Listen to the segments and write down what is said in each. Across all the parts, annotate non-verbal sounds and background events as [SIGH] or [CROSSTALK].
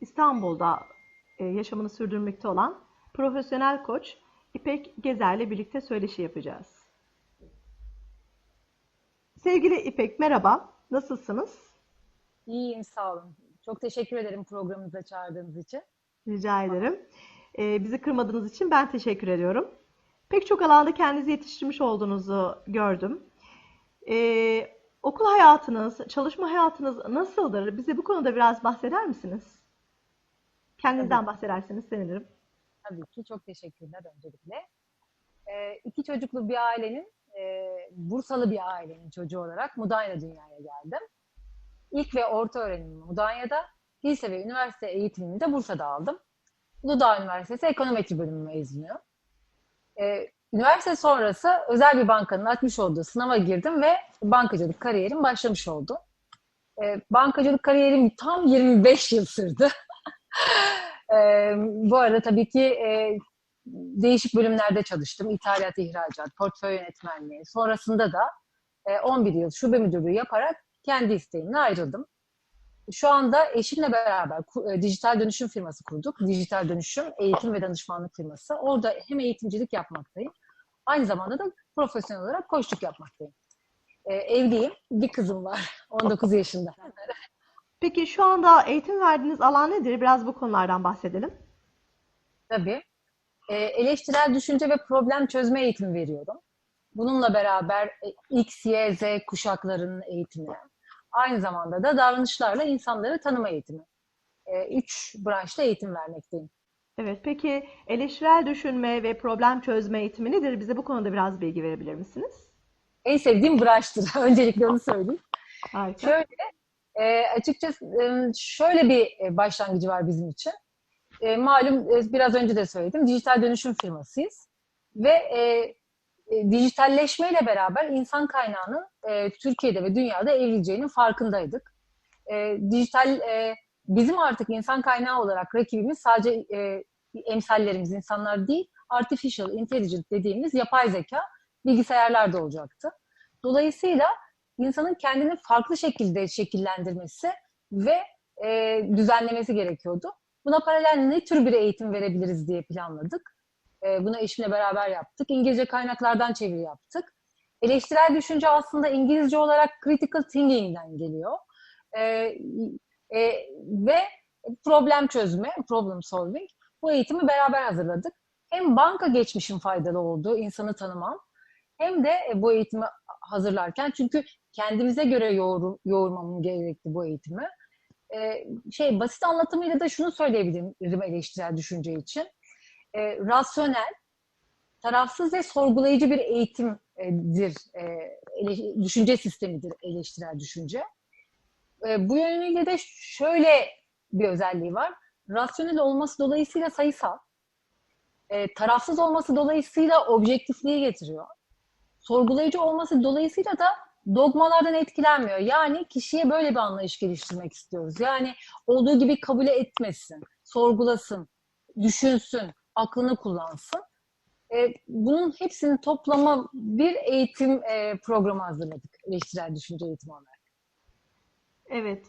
İstanbul'da e, yaşamını sürdürmekte olan profesyonel koç İpek Gezer'le birlikte söyleşi yapacağız. Sevgili İpek merhaba, nasılsınız? İyiyim, sağ olun. Çok teşekkür ederim programınıza çağırdığınız için. Rica ederim. Ee, bizi kırmadığınız için ben teşekkür ediyorum. Pek çok alanda kendinizi yetiştirmiş olduğunuzu gördüm. Ee, okul hayatınız, çalışma hayatınız nasıldır? Bize bu konuda biraz bahseder misiniz? Tabii, Kendinizden bahsederseniz sevinirim. tabii ki. Çok teşekkürler öncelikle. Ee, iki çocuklu bir ailenin, e, Bursalı bir ailenin çocuğu olarak Mudanya dünyaya geldim. İlk ve orta öğrenimimi Mudanya'da, lise ve üniversite eğitimimi de Bursa'da aldım. Uludağ Üniversitesi Ekonometri Bölümü mezunuyum. Ee, üniversite sonrası özel bir bankanın açmış olduğu sınava girdim ve bankacılık kariyerim başlamış oldu. Ee, bankacılık kariyerim tam 25 yıl sürdü. [LAUGHS] [LAUGHS] Ee, bu arada tabii ki e, değişik bölümlerde çalıştım. İthalat, ihracat, portföy yönetmenliği. Sonrasında da e, 11 yıl şube müdürlüğü yaparak kendi isteğimle ayrıldım. Şu anda eşimle beraber e, dijital dönüşüm firması kurduk. Dijital dönüşüm eğitim ve danışmanlık firması. Orada hem eğitimcilik yapmaktayım. Aynı zamanda da profesyonel olarak koçluk yapmaktayım. E, evliyim. Bir kızım var. [LAUGHS] 19 yaşında. Peki şu anda eğitim verdiğiniz alan nedir? Biraz bu konulardan bahsedelim. Tabii. E, eleştirel düşünce ve problem çözme eğitimi veriyorum. Bununla beraber e, X, Y, Z kuşaklarının eğitimine, aynı zamanda da davranışlarla insanları tanıma eğitimi. E, üç branşta eğitim vermekteyim. Evet, peki eleştirel düşünme ve problem çözme eğitimi nedir? Bize bu konuda biraz bilgi verebilir misiniz? En sevdiğim branştır. [LAUGHS] Öncelikle onu söyleyeyim. Harika. Şöyle, e, açıkçası e, şöyle bir e, başlangıcı var bizim için. E, malum e, biraz önce de söyledim. Dijital dönüşüm firmasıyız. Ve e, e, dijitalleşmeyle beraber insan kaynağının e, Türkiye'de ve dünyada evrileceğinin farkındaydık. E, dijital e, bizim artık insan kaynağı olarak rakibimiz sadece e, emsallerimiz insanlar değil, artificial intelligence dediğimiz yapay zeka bilgisayarlar da olacaktı. Dolayısıyla insanın kendini farklı şekilde şekillendirmesi ve e, düzenlemesi gerekiyordu. Buna paralel ne tür bir eğitim verebiliriz diye planladık. E, bunu eşimle beraber yaptık. İngilizce kaynaklardan çeviri yaptık. Eleştirel düşünce aslında İngilizce olarak critical thinking'den geliyor. E, e, ve problem çözme, problem solving. Bu eğitimi beraber hazırladık. Hem banka geçmişin faydalı olduğu, insanı tanımam, hem de bu eğitimi hazırlarken çünkü kendimize göre yoğur, yoğurmamın gerekti bu eğitimi. Ee, şey basit anlatımıyla da şunu söyleyebilirim eleştirel düşünce için. Ee, rasyonel, tarafsız ve sorgulayıcı bir eğitimdir. E, ele- düşünce sistemidir eleştirel düşünce. E, bu yönüyle de şöyle bir özelliği var. Rasyonel olması dolayısıyla sayısal, e, tarafsız olması dolayısıyla objektifliği getiriyor sorgulayıcı olması dolayısıyla da dogmalardan etkilenmiyor. Yani kişiye böyle bir anlayış geliştirmek istiyoruz. Yani olduğu gibi kabul etmesin, sorgulasın, düşünsün, aklını kullansın. E, bunun hepsinin toplamı bir eğitim e, programı hazırladık. Eleştirel düşünce eğitimi olarak. Evet,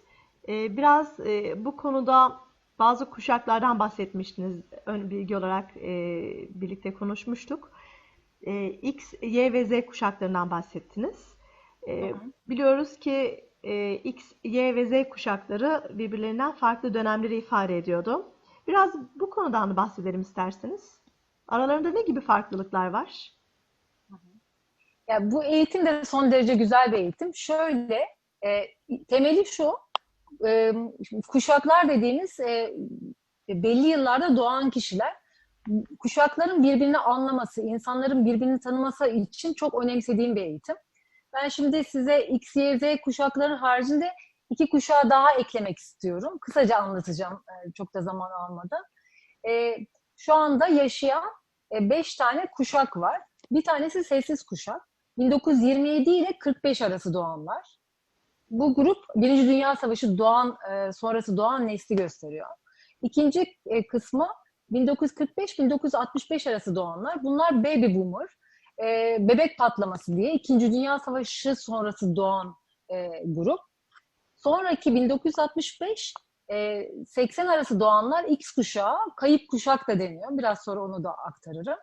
e, biraz e, bu konuda bazı kuşaklardan bahsetmiştiniz. Ön bilgi olarak e, birlikte konuşmuştuk. E, X, Y ve Z kuşaklarından bahsettiniz. E, biliyoruz ki e, X, Y ve Z kuşakları birbirlerinden farklı dönemleri ifade ediyordu. Biraz bu konudan da bahsedelim isterseniz. Aralarında ne gibi farklılıklar var? Ya bu eğitim de son derece güzel bir eğitim. Şöyle, e, temeli şu, e, kuşaklar dediğimiz e, belli yıllarda doğan kişiler kuşakların birbirini anlaması, insanların birbirini tanıması için çok önemsediğim bir eğitim. Ben şimdi size X, Y, Z kuşakların haricinde iki kuşağı daha eklemek istiyorum. Kısaca anlatacağım e, çok da zaman almadan. E, şu anda yaşayan e, beş tane kuşak var. Bir tanesi sessiz kuşak. 1927 ile 45 arası doğanlar. Bu grup Birinci Dünya Savaşı doğan sonrası doğan nesli gösteriyor. İkinci kısmı 1945-1965 arası doğanlar. Bunlar baby boomer. E, bebek patlaması diye İkinci Dünya Savaşı sonrası doğan e, grup. Sonraki 1965 e, 80 arası doğanlar X kuşağı, kayıp kuşak da deniyor. Biraz sonra onu da aktarırım.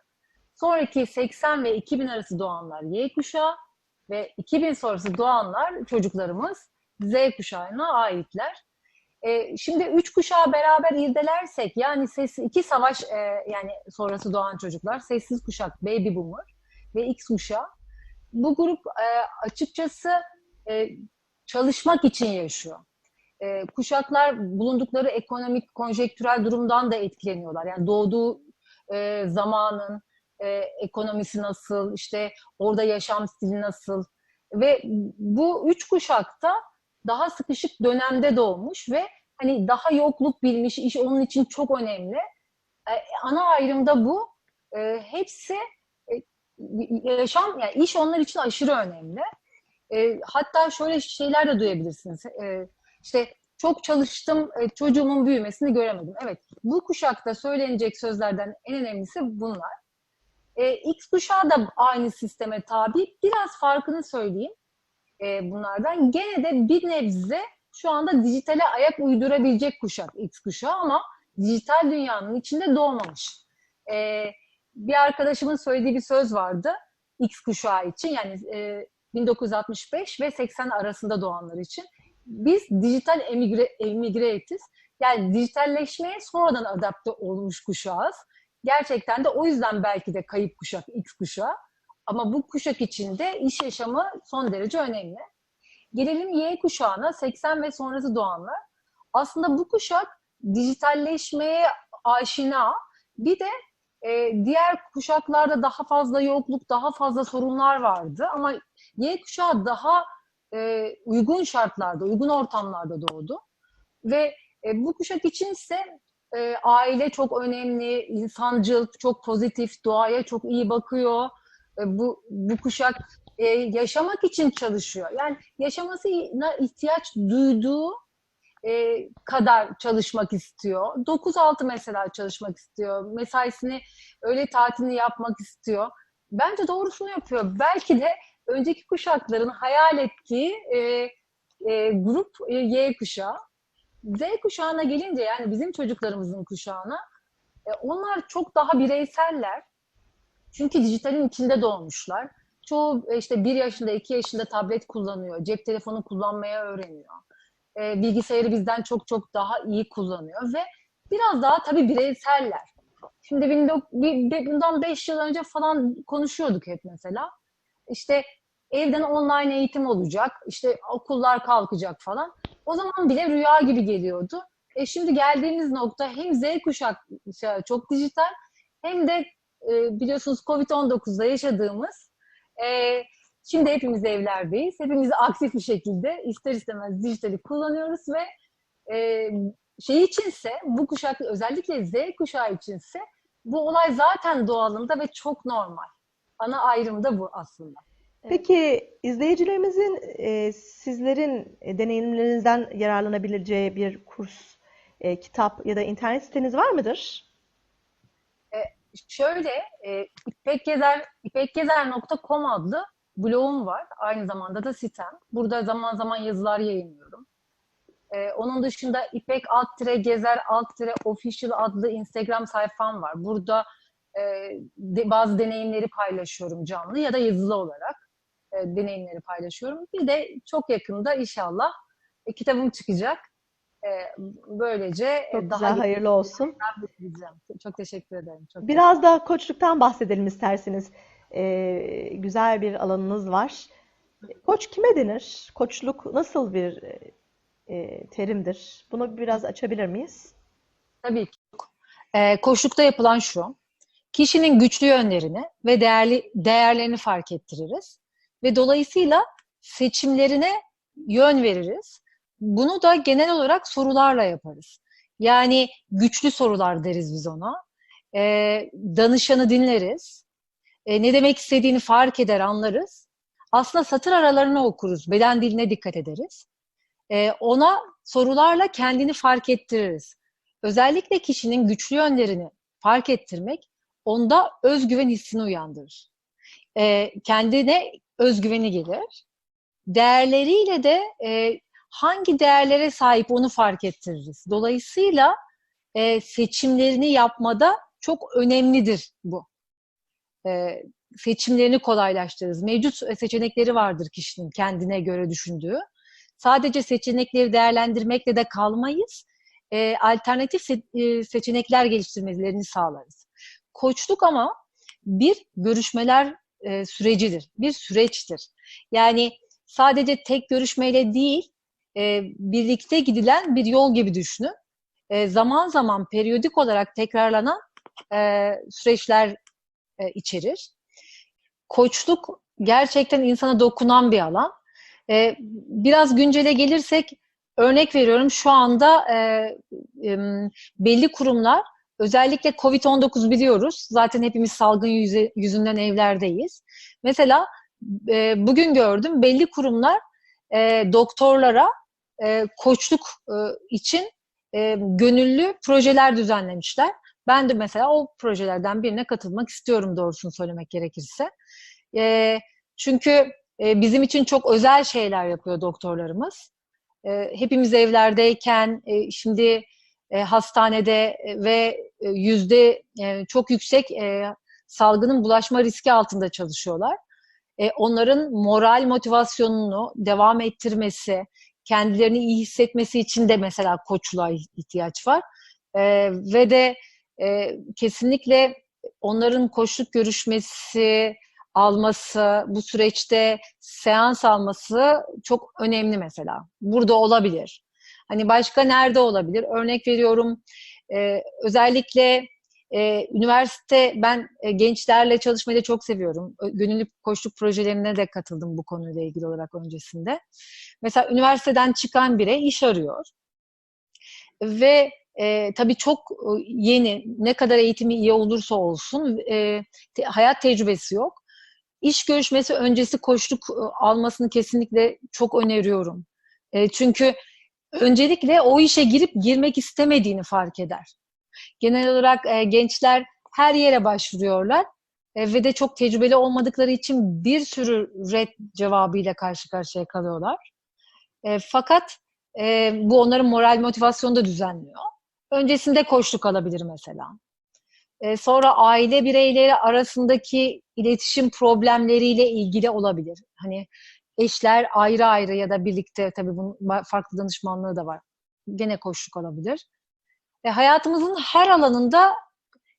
Sonraki 80 ve 2000 arası doğanlar Y kuşağı ve 2000 sonrası doğanlar çocuklarımız Z kuşağına aitler. E, şimdi üç kuşağı beraber irdelersek yani ses, iki savaş e, yani sonrası doğan çocuklar sessiz kuşak baby boomer ve X kuşağı bu grup e, açıkçası e, çalışmak için yaşıyor. E, kuşaklar bulundukları ekonomik konjektürel durumdan da etkileniyorlar. Yani doğduğu e, zamanın e, ekonomisi nasıl, işte orada yaşam stili nasıl ve bu üç kuşakta daha sıkışık dönemde doğmuş ve hani daha yokluk bilmiş, iş onun için çok önemli. E, ana ayrımda bu. E, hepsi yaşam, yani iş onlar için aşırı önemli. E, hatta şöyle şeyler de duyabilirsiniz. E, işte çok çalıştım, e, çocuğumun büyümesini göremedim. Evet, bu kuşakta söylenecek sözlerden en önemlisi bunlar. E, X kuşağı da aynı sisteme tabi. Biraz farkını söyleyeyim e, bunlardan. Gene de bir nebze şu anda dijitale ayak uydurabilecek kuşak X kuşağı ama dijital dünyanın içinde doğmamış. E, bir arkadaşımın söylediği bir söz vardı X kuşağı için yani e, 1965 ve 80 arasında doğanlar için. Biz dijital emigre, emigratiz. Yani dijitalleşmeye sonradan adapte olmuş kuşağız. Gerçekten de o yüzden belki de kayıp kuşak X kuşağı. Ama bu kuşak içinde iş yaşamı son derece önemli. Gelelim Y kuşağına, 80 ve sonrası doğanlar. Aslında bu kuşak dijitalleşmeye aşina. Bir de e, diğer kuşaklarda daha fazla yokluk, daha fazla sorunlar vardı. Ama Y kuşağı daha e, uygun şartlarda, uygun ortamlarda doğdu. Ve e, bu kuşak için ise e, aile çok önemli, insancıl, çok pozitif, doğaya çok iyi bakıyor. E, bu, bu kuşak e, yaşamak için çalışıyor. Yani yaşamasına ihtiyaç duyduğu e, kadar çalışmak istiyor. 9-6 mesela çalışmak istiyor. Mesaisini, öyle tatilini yapmak istiyor. Bence doğrusunu yapıyor. Belki de önceki kuşakların hayal ettiği e, e, grup e, Y kuşağı. Z kuşağına gelince yani bizim çocuklarımızın kuşağına e, onlar çok daha bireyseller. Çünkü dijitalin içinde doğmuşlar. Çoğu e, işte bir yaşında, iki yaşında tablet kullanıyor. Cep telefonu kullanmaya öğreniyor. E, bilgisayarı bizden çok çok daha iyi kullanıyor ve biraz daha tabii bireyseller. Şimdi bundan beş yıl önce falan konuşuyorduk hep mesela. İşte evden online eğitim olacak, işte okullar kalkacak falan. O zaman bile rüya gibi geliyordu. E şimdi geldiğimiz nokta hem Z kuşak çok dijital hem de e, biliyorsunuz Covid-19'da yaşadığımız e, şimdi hepimiz evlerdeyiz. Hepimiz aktif bir şekilde ister istemez dijitali kullanıyoruz ve e, şey içinse bu kuşak özellikle Z kuşağı içinse bu olay zaten doğalında ve çok normal. Ana ayrım da bu aslında. Peki izleyicilerimizin e, sizlerin e, deneyimlerinizden yararlanabileceği bir kurs, e, kitap ya da internet siteniz var mıdır? E, şöyle, e, İpekgezer, ipekgezer.com adlı blogum var. Aynı zamanda da sitem. Burada zaman zaman yazılar yayınlıyorum. E, onun dışında İpek alt tire gezer alt tire official adlı Instagram sayfam var. Burada e, de, bazı deneyimleri paylaşıyorum canlı ya da yazılı olarak e, deneyimleri paylaşıyorum. Bir de çok yakında inşallah e, kitabım çıkacak. E, böylece e, Çok daha güzel, hayırlı olsun. Çok teşekkür ederim. Çok Biraz da koçluktan bahsedelim isterseniz. Ee, güzel bir alanınız var. Koç kime denir? Koçluk nasıl bir e, terimdir? Bunu biraz açabilir miyiz? Tabii ki. E, koçlukta yapılan şu. Kişinin güçlü yönlerini ve değerli değerlerini fark ettiririz ve dolayısıyla seçimlerine yön veririz. Bunu da genel olarak sorularla yaparız. Yani güçlü sorular deriz biz ona. E, danışanı dinleriz. E, ne demek istediğini fark eder, anlarız. Aslında satır aralarını okuruz. Beden diline dikkat ederiz. E, ona sorularla kendini fark ettiririz. Özellikle kişinin güçlü yönlerini fark ettirmek onda özgüven hissini uyandırır. E, kendine özgüveni gelir. Değerleriyle de e, hangi değerlere sahip onu fark ettiririz. Dolayısıyla e, seçimlerini yapmada çok önemlidir bu. E, seçimlerini kolaylaştırırız. Mevcut seçenekleri vardır kişinin kendine göre düşündüğü. Sadece seçenekleri değerlendirmekle de kalmayız. E, alternatif se- e, seçenekler geliştirmelerini sağlarız. Koçluk ama bir görüşmeler e, sürecidir, bir süreçtir. Yani sadece tek görüşmeyle değil, e, birlikte gidilen bir yol gibi düşünün. E, zaman zaman periyodik olarak tekrarlanan e, süreçler e, içerir. Koçluk gerçekten insana dokunan bir alan. E, biraz güncele gelirsek, örnek veriyorum şu anda e, e, belli kurumlar, özellikle COVID-19 biliyoruz. Zaten hepimiz salgın yüze, yüzünden evlerdeyiz. Mesela e, bugün gördüm belli kurumlar e, doktorlara e, koçluk e, için e, gönüllü projeler düzenlemişler. Ben de mesela o projelerden birine katılmak istiyorum doğrusunu söylemek gerekirse. E, çünkü e, bizim için çok özel şeyler yapıyor doktorlarımız. E, hepimiz evlerdeyken e, şimdi e, hastanede ve e, yüzde e, çok yüksek e, salgının bulaşma riski altında çalışıyorlar. E, onların moral motivasyonunu devam ettirmesi, kendilerini iyi hissetmesi için de mesela koçluğa ihtiyaç var. E, ve de e, kesinlikle onların koçluk görüşmesi alması, bu süreçte seans alması çok önemli mesela. Burada olabilir. Hani başka nerede olabilir? Örnek veriyorum e, özellikle e, üniversite, ben e, gençlerle çalışmayı da çok seviyorum. Gönüllü koçluk projelerine de katıldım bu konuyla ilgili olarak öncesinde. Mesela üniversiteden çıkan bire iş arıyor. Ve e, tabii çok yeni, ne kadar eğitimi iyi olursa olsun e, te, hayat tecrübesi yok. İş görüşmesi öncesi koçluk almasını kesinlikle çok öneriyorum. E, çünkü öncelikle o işe girip girmek istemediğini fark eder. Genel olarak e, gençler her yere başvuruyorlar e, ve de çok tecrübeli olmadıkları için bir sürü red cevabıyla karşı karşıya kalıyorlar. E, fakat e, bu onların moral motivasyonu da düzenliyor. Öncesinde koçluk alabilir mesela. E, sonra aile bireyleri arasındaki iletişim problemleriyle ilgili olabilir. Hani eşler ayrı ayrı ya da birlikte tabii bunun farklı danışmanlığı da var. Gene koçluk alabilir. E, hayatımızın her alanında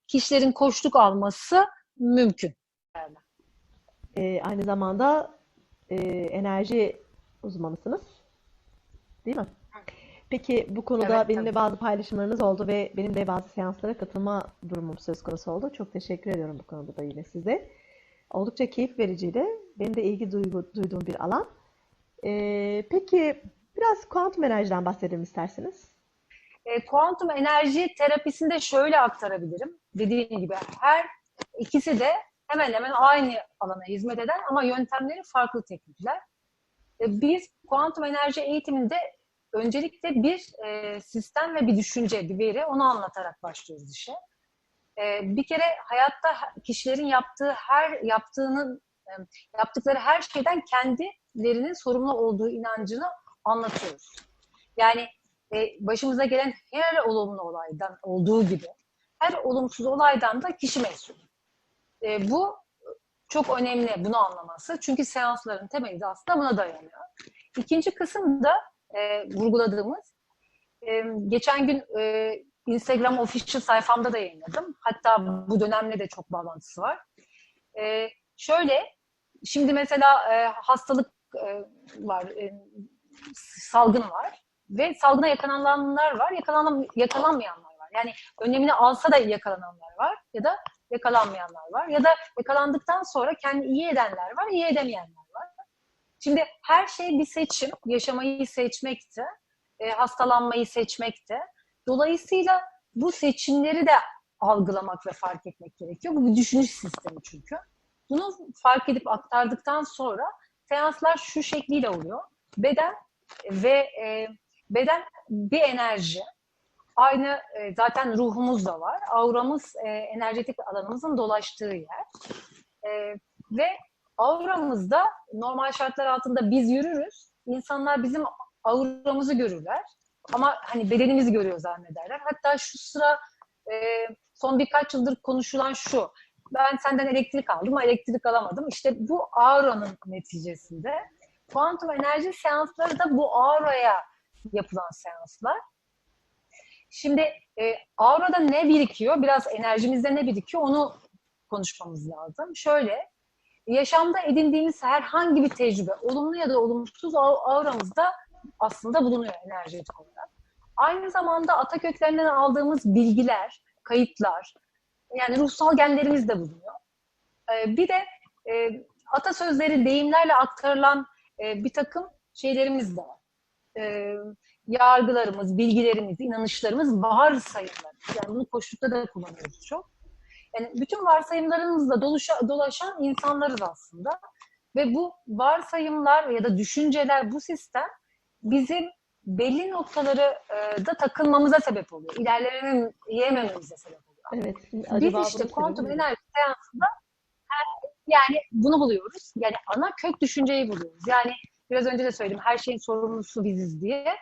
kişilerin koçluk alması mümkün. E, aynı zamanda e, enerji uzmanısınız. Değil mi? Peki bu konuda Evet, benimle tabii. bazı paylaşımlarınız oldu ve benim de bazı seanslara katılma durumum söz konusu oldu. Çok teşekkür ediyorum bu konuda da yine size. Oldukça keyif vericiydi. Benim de ilgi duygu- duyduğum bir alan. Ee, peki biraz kuantum enerjiden bahsedelim isterseniz. E, kuantum enerji terapisinde şöyle aktarabilirim. Dediğim gibi her ikisi de hemen hemen aynı alana hizmet eden ama yöntemleri farklı teknikler. E, biz kuantum enerji eğitiminde öncelikle bir e, sistem ve bir düşünce, bir veri onu anlatarak başlıyoruz işe. E, bir kere hayatta kişilerin yaptığı her yaptığının e, yaptıkları her şeyden kendilerinin sorumlu olduğu inancını anlatıyoruz. Yani e, başımıza gelen her olumlu olaydan olduğu gibi her olumsuz olaydan da kişi mesul. E, bu çok önemli bunu anlaması. Çünkü seansların temeli aslında buna dayanıyor. İkinci kısım da e, vurguladığımız e, geçen gün e, Instagram official sayfamda da yayınladım. Hatta bu dönemle de çok bağlantısı var. E, şöyle, şimdi mesela e, hastalık e, var, e, salgın var ve salgına yakalananlar var, yakalan, yakalanmayanlar var. Yani önlemini alsa da yakalananlar var ya da yakalanmayanlar var. Ya da yakalandıktan sonra kendi iyi edenler var, iyi edemeyenler. Şimdi her şey bir seçim. Yaşamayı seçmekti, e, hastalanmayı seçmekti. Dolayısıyla bu seçimleri de algılamak ve fark etmek gerekiyor. Bu bir düşünüş sistemi çünkü. Bunu fark edip aktardıktan sonra seanslar şu şekliyle oluyor. Beden ve e, beden bir enerji. Aynı e, zaten ruhumuz da var. Auramız e, enerjetik alanımızın dolaştığı yer. E, ve auramızda normal şartlar altında biz yürürüz. İnsanlar bizim auramızı görürler. Ama hani bedenimizi görüyor zannederler. Hatta şu sıra e, son birkaç yıldır konuşulan şu. Ben senden elektrik aldım ama elektrik alamadım. İşte bu auranın neticesinde kuantum enerji seansları da bu auraya yapılan seanslar. Şimdi e, aurada ne birikiyor? Biraz enerjimizde ne birikiyor? Onu konuşmamız lazım. Şöyle, yaşamda edindiğimiz herhangi bir tecrübe, olumlu ya da olumsuz auramızda aslında bulunuyor enerjetik olarak. Aynı zamanda ata köklerinden aldığımız bilgiler, kayıtlar, yani ruhsal genlerimiz de bulunuyor. Ee, bir de e, atasözleri, deyimlerle aktarılan e, bir takım şeylerimiz de var. E, yargılarımız, bilgilerimiz, inanışlarımız, varsayımlar. Yani bunu koşulda da kullanıyoruz çok. Yani bütün varsayımlarımızla doluşa, dolaşan insanlarız aslında. Ve bu varsayımlar ya da düşünceler, bu sistem bizim belli noktaları e, da takılmamıza sebep oluyor. İlerleyemememize sebep oluyor. Evet. Biz işte kuantum enerji seansında yani bunu buluyoruz. Yani ana kök düşünceyi buluyoruz. Yani biraz önce de söyledim her şeyin sorumlusu biziz diye.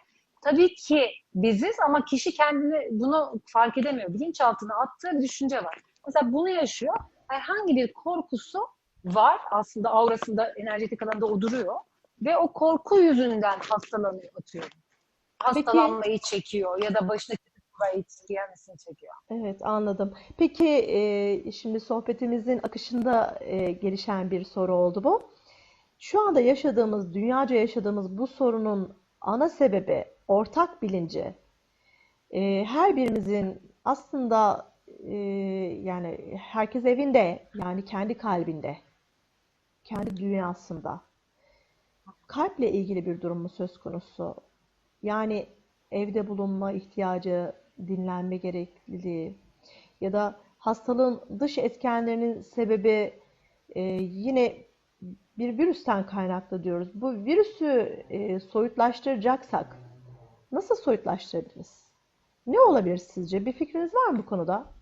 Tabii ki biziz ama kişi kendini bunu fark edemiyor. Bilinçaltına attığı bir düşünce var. Mesela bunu yaşıyor. Herhangi bir korkusu var. Aslında aurasında, enerjetik alanda o duruyor. Ve o korku yüzünden hastalanıyor atıyorum. Hastalanmayı Peki, çekiyor ya da başına kötü gelmesini çekiyor. Evet anladım. Peki e, şimdi sohbetimizin akışında e, gelişen bir soru oldu bu. Şu anda yaşadığımız, dünyaca yaşadığımız bu sorunun ana sebebi ortak bilinci. E, her birimizin aslında e, yani herkes evinde, yani kendi kalbinde, kendi dünyasında kalple ilgili bir durum mu söz konusu? Yani evde bulunma ihtiyacı, dinlenme gerekliliği ya da hastalığın dış etkenlerinin sebebi e, yine bir virüsten kaynaklı diyoruz. Bu virüsü e, soyutlaştıracaksak nasıl soyutlaştırabiliriz? Ne olabilir sizce? Bir fikriniz var mı bu konuda?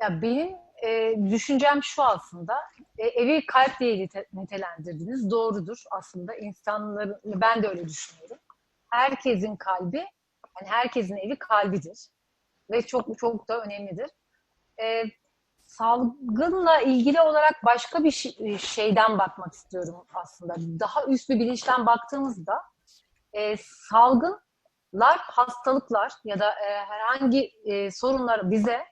Ya benim e, düşüncem şu aslında. E, evi kalp diye nitelendirdiniz. Doğrudur aslında. İnsanların, ben de öyle düşünüyorum. Herkesin kalbi, yani herkesin evi kalbidir. Ve çok çok da önemlidir. E, salgınla ilgili olarak başka bir e, şeyden bakmak istiyorum aslında. Daha üst bir bilinçten baktığımızda e, salgınlar, hastalıklar ya da e, herhangi e, sorunlar bize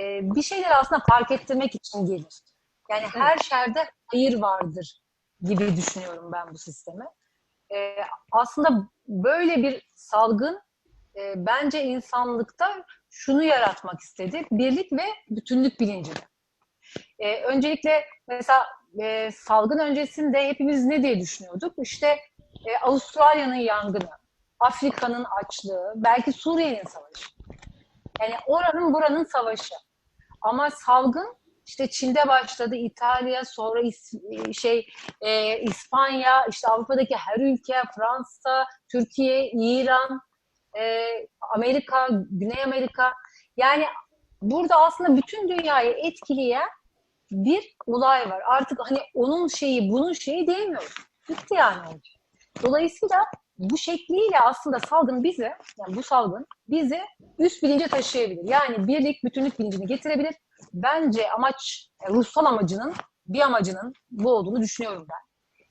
e, bir şeyler aslında fark ettirmek için gelir. Yani her şerde hayır vardır gibi düşünüyorum ben bu sistemi. E, aslında böyle bir salgın e, bence insanlıkta şunu yaratmak istedi. Birlik ve bütünlük bilincini. E, öncelikle mesela e, salgın öncesinde hepimiz ne diye düşünüyorduk? İşte e, Avustralya'nın yangını, Afrika'nın açlığı, belki Suriye'nin savaşı. Yani oranın buranın savaşı. Ama salgın işte Çin'de başladı, İtalya, sonra İs- şey e, İspanya, işte Avrupa'daki her ülke, Fransa, Türkiye, İran, e, Amerika, Güney Amerika. Yani burada aslında bütün dünyayı etkileyen bir olay var. Artık hani onun şeyi, bunun şeyi diyemiyoruz. Bitti yani. Dolayısıyla bu şekliyle aslında salgın bizi, yani bu salgın bizi üst bilince taşıyabilir. Yani birlik, bütünlük bilincini getirebilir. Bence amaç, ruhsal amacının, bir amacının bu olduğunu düşünüyorum ben.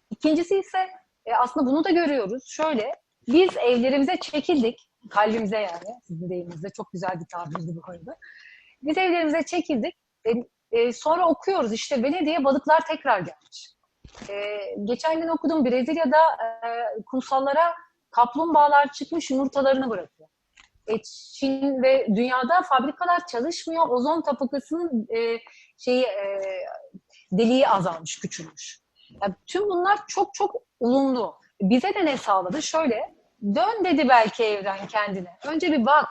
İkincisi ise e, aslında bunu da görüyoruz. Şöyle, biz evlerimize çekildik, kalbimize yani, sizin deyiminizde çok güzel bir tabirdi bu arada. Biz evlerimize çekildik. E, e, sonra okuyoruz işte Venedik'e balıklar tekrar gelmiş. E, geçen gün okudum Brezilya'da e, kumsallara kaplumbağalar çıkmış yumurtalarını bırakıyor. E, Çin ve dünyada fabrikalar çalışmıyor. Ozon tabakasının e, şeyi e, deliği azalmış, küçülmüş. Yani tüm bunlar çok çok olumlu. Bize de ne sağladı? Şöyle, dön dedi belki evren kendine. Önce bir bak.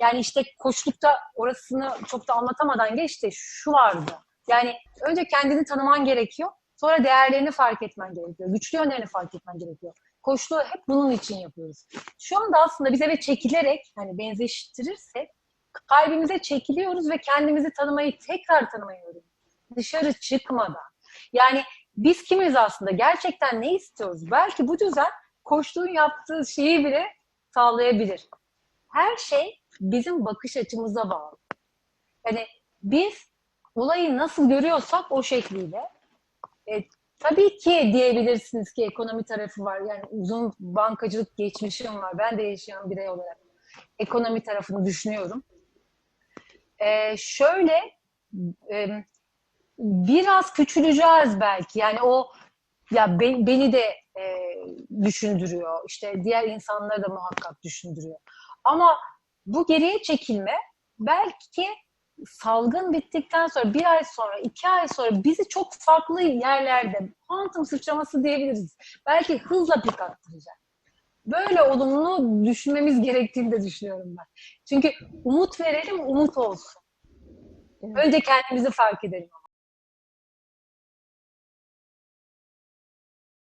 Yani işte koçlukta orasını çok da anlatamadan geçti. Şu vardı. Yani önce kendini tanıman gerekiyor. Sonra değerlerini fark etmen gerekiyor. Güçlü yönlerini fark etmen gerekiyor. Koçluğu hep bunun için yapıyoruz. Şu anda aslında biz eve çekilerek, hani benzeştirirsek, kalbimize çekiliyoruz ve kendimizi tanımayı, tekrar tanımayı öğreniyoruz. Dışarı çıkmadan. Yani biz kimiz aslında? Gerçekten ne istiyoruz? Belki bu düzen koştuğun yaptığı şeyi bile sağlayabilir. Her şey bizim bakış açımıza bağlı. Yani biz olayı nasıl görüyorsak o şekliyle. E, tabii ki diyebilirsiniz ki ekonomi tarafı var. Yani uzun bankacılık geçmişim var. Ben de yaşayan birey olarak ekonomi tarafını düşünüyorum. E, şöyle e, biraz küçüleceğiz belki. Yani o ya be- beni de e, düşündürüyor. İşte diğer insanları da muhakkak düşündürüyor. Ama bu geriye çekilme belki salgın bittikten sonra bir ay sonra, iki ay sonra bizi çok farklı yerlerde kuantum sıçraması diyebiliriz. Belki hızla pik attıracak. Böyle olumlu düşünmemiz gerektiğini de düşünüyorum ben. Çünkü umut verelim, umut olsun. Evet. Önce kendimizi fark edelim.